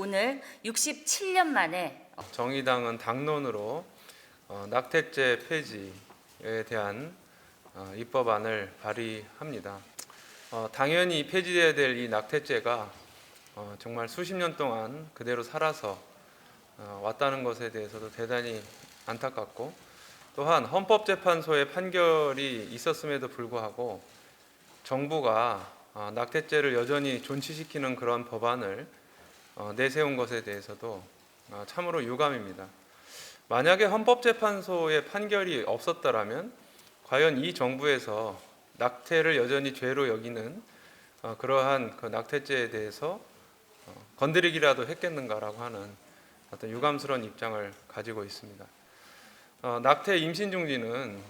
오늘 67년 만에 정의당은 당론으로 어, 낙태죄 폐지에 대한 어, 입법안을 발의합니다. 어, 당연히 폐지돼야 될 이 낙태죄가 어, 정말 수십 년 동안 그대로 살아서 어, 왔다는 것에 대해서도 대단히 안타깝고 또한 헌법재판소의 판결이 있었음에도 불구하고 정부가 어, 낙태죄를 여전히 존치시키는 그런 법안을 어, 내세운 것에 대해서도 어, 참으로 유감입니다. 만약에 헌법재판소의 판결이 없었다라면 과연 이 정부에서 낙태를 여전히 죄로 여기는 어, 그러한 그 낙태죄에 대해서 어, 건드리기라도 했겠는가라고 하는 어떤 유감스러운 입장을 가지고 있습니다. 어, 낙태 임신 중지는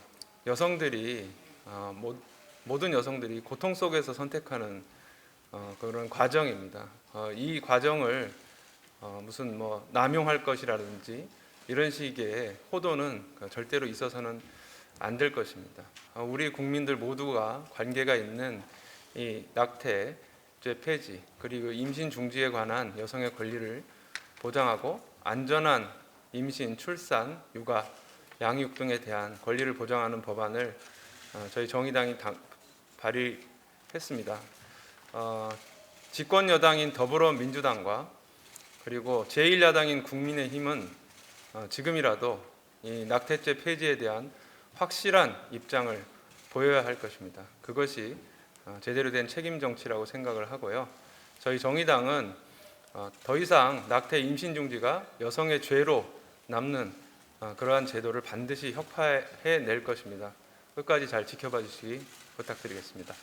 여성들이 어, 모, 모든 여성들이 고통 속에서 선택하는 어, 그런 과정입니다. 어, 이 과정을 어, 무슨 뭐 남용할 것이라든지 이런 식의 호도는 그 절대로 있어서는 안 될 것입니다. 어, 우리 국민들 모두가 관계가 있는 이 낙태죄 폐지 그리고 임신 중지에 관한 여성의 권리를 보장하고 안전한 임신, 출산, 육아, 양육 등에 대한 권리를 보장하는 법안을 어, 저희 정의당이 당- 발의했습니다. 어, 집권 여당인 더불어민주당과 그리고 제1야당인 국민의힘은 어, 지금이라도 이 낙태죄 폐지에 대한 확실한 입장을 보여야 할 것입니다. 그것이 어, 제대로 된 책임 정치라고 생각을 하고요. 저희 정의당은 어, 더 이상 낙태 임신 중지가 여성의 죄로 남는 어, 그러한 제도를 반드시 혁파해 낼 것입니다. 끝까지 잘 지켜봐 주시기 부탁드리겠습니다.